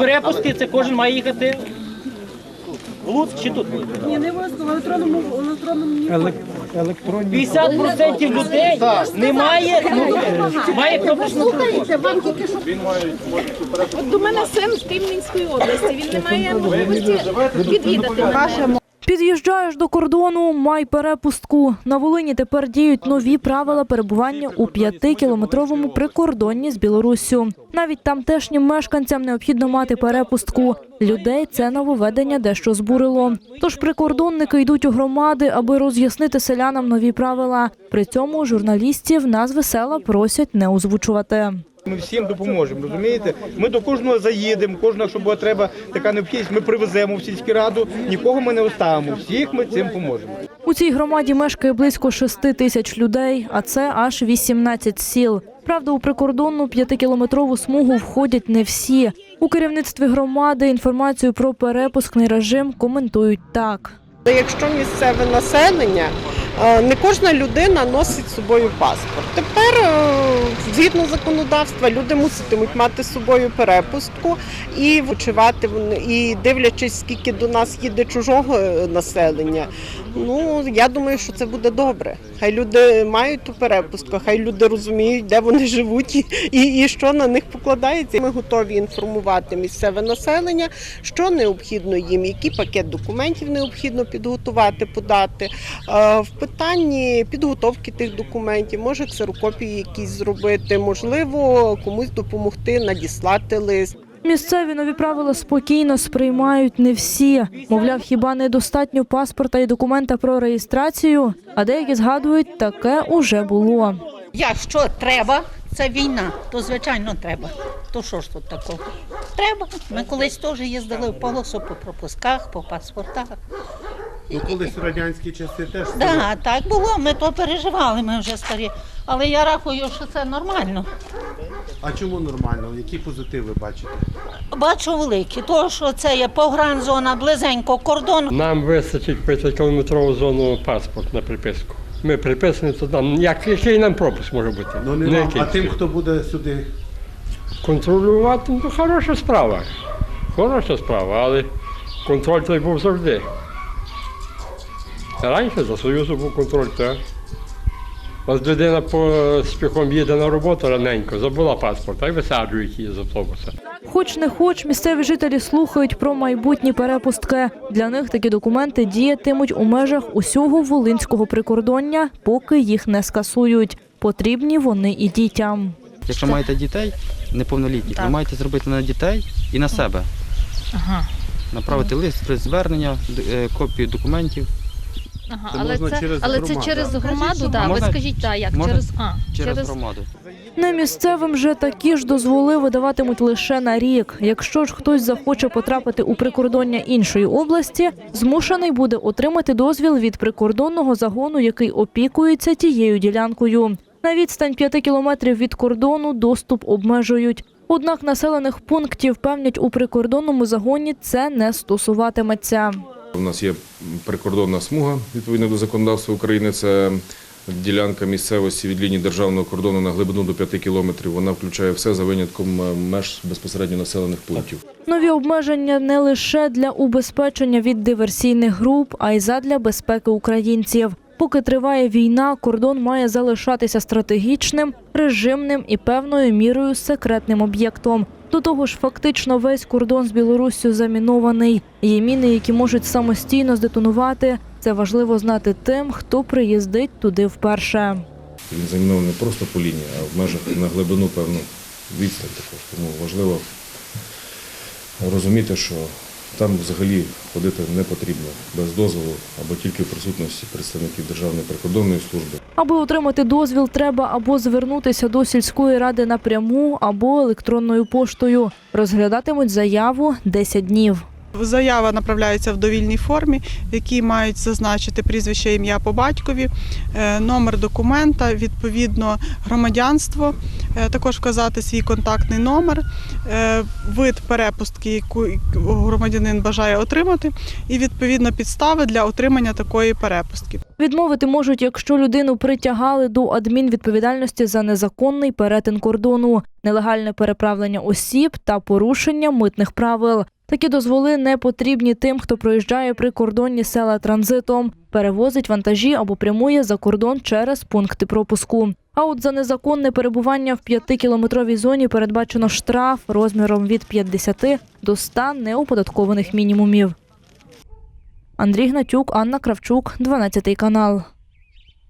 Перепустки це кожен має їхати в Луцьк чи тут. Ні, не в електронному, в електронному ні. Електронні 50% людей немає, ну, має пропускну Слухайте, вам тільки що... От до мене син з Рівненської області, він не має можливості відвідати. ваше Під'їжджаєш до кордону, май перепустку. На Волині тепер діють нові правила перебування у п'ятикілометровому прикордонні з Білоруссю. Навіть тамтешнім мешканцям необхідно мати перепустку. Людей це нововведення дещо збурило. Тож прикордонники йдуть у громади, аби роз'яснити селянам нові правила. При цьому журналістів назви села просять не озвучувати. Ми всім допоможемо, розумієте? Ми до кожного заїдемо, кожного, якщо буде треба така необхідність, ми привеземо в сільську раду, нікого ми не оставимо, всіх ми цим поможемо. У цій громаді мешкає близько 6 тисяч людей, а це аж 18 сіл. Правда, у прикордонну п'ятикілометрову смугу входять не всі. У керівництві громади інформацію про перепускний режим коментують так. Якщо місцеве населення, е, не кожна людина носить з собою паспорт. Тепер, е, згідно законодавства, люди муситимуть мати з собою перепустку і вичивати і дивлячись, скільки до нас їде чужого е, населення. Ну я думаю, що це буде добре. Хай люди мають ту перепустку, хай люди розуміють, де вони живуть і, і, і що на них покладається. Ми готові інформувати місцеве населення, що необхідно їм, який пакет документів необхідно підготувати, подати. Е, В питанні підготовки тих документів, може ксерокопії якісь зробити, можливо, комусь допомогти надіслати лист. Місцеві нові правила спокійно сприймають не всі. Мовляв, хіба недостатньо паспорта і документа про реєстрацію? А деякі згадують, таке уже було. Якщо треба, це війна, то звичайно треба. То що ж тут такого? Треба. Ми колись теж їздили в полосу по пропусках, по паспортах. Ну, колись радянські часи теж Да, так було, ми то переживали, ми вже старі. Але я рахую, що це нормально. А чому нормально? Які позитиви бачите? Бачу великі, тому що це є погранзона, близенько кордон. Нам вистачить 5-кілометрову зону паспорт на приписку. Ми приписані, то нам як, який нам пропуск може бути? Ну Не нема. який. А тим, хто буде сюди, контролювати, ну хороша справа. Хороша справа, але контроль той був завжди. Раніше за Союзу був контроль, так. Ось людина поспіхом їде на роботу раненько, забула паспорт, а й висаджують її з автобуса. Хоч не хоч, місцеві жителі слухають про майбутні перепустки. Для них такі документи діятимуть у межах усього волинського прикордоння, поки їх не скасують. Потрібні вони і дітям. Якщо маєте дітей неповнолітніх, ви маєте зробити на дітей і на себе. Ага. Направити лист при звернення, е, копію документів Ага, Це але можна це, через але це громаду. через громаду, да. Ви можна- скажіть, так, як можна через а, через громаду. Не місцевим же такі ж дозволи видаватимуть лише на рік. Якщо ж хтось захоче потрапити у прикордоння іншої області, змушений буде отримати дозвіл від прикордонного загону, який опікується тією ділянкою. На відстань 5 кілометрів від кордону доступ обмежують. Однак населених пунктів певнять у прикордонному загоні це не стосуватиметься. У нас є прикордонна смуга відповідно до законодавства України. Це ділянка місцевості від лінії державного кордону на глибину до 5 кілометрів. Вона включає все за винятком е, меж безпосередньо населених пунктів. Нові обмеження не лише для убезпечення від диверсійних груп, а й задля безпеки українців. Поки триває війна, кордон має залишатися стратегічним, режимним і певною мірою секретним об'єктом. До того ж, фактично весь кордон з Білоруссю замінований. Є міни, які можуть самостійно здетонувати. Це важливо знати тим, хто приїздить туди вперше. Він замінований не просто по лінії, а в межах на глибину певну відстань також. Тому важливо розуміти, що там взагалі ходити не потрібно без дозволу або тільки в присутності представників Державної прикордонної служби. Аби отримати дозвіл, треба або звернутися до сільської ради напряму, або електронною поштою. Розглядатимуть заяву 10 днів. Заява направляється в довільній формі, в якій мають зазначити прізвище, ім'я по батькові, е, номер документа, відповідно громадянство, е, також вказати свій контактний номер, е, вид перепустки, яку громадянин бажає отримати, і відповідно підстави для отримання такої перепустки. Відмовити можуть, якщо людину притягали до адмінвідповідальності за незаконний перетин кордону, нелегальне переправлення осіб та порушення митних правил. Такі дозволи не потрібні тим, хто проїжджає прикордонні села транзитом, перевозить вантажі або прямує за кордон через пункти пропуску. А от за незаконне перебування в п'ятикілометровій зоні передбачено штраф розміром від 50 до 100 неоподаткованих мінімумів. Андрій Гнатюк, Анна Кравчук, 12 канал.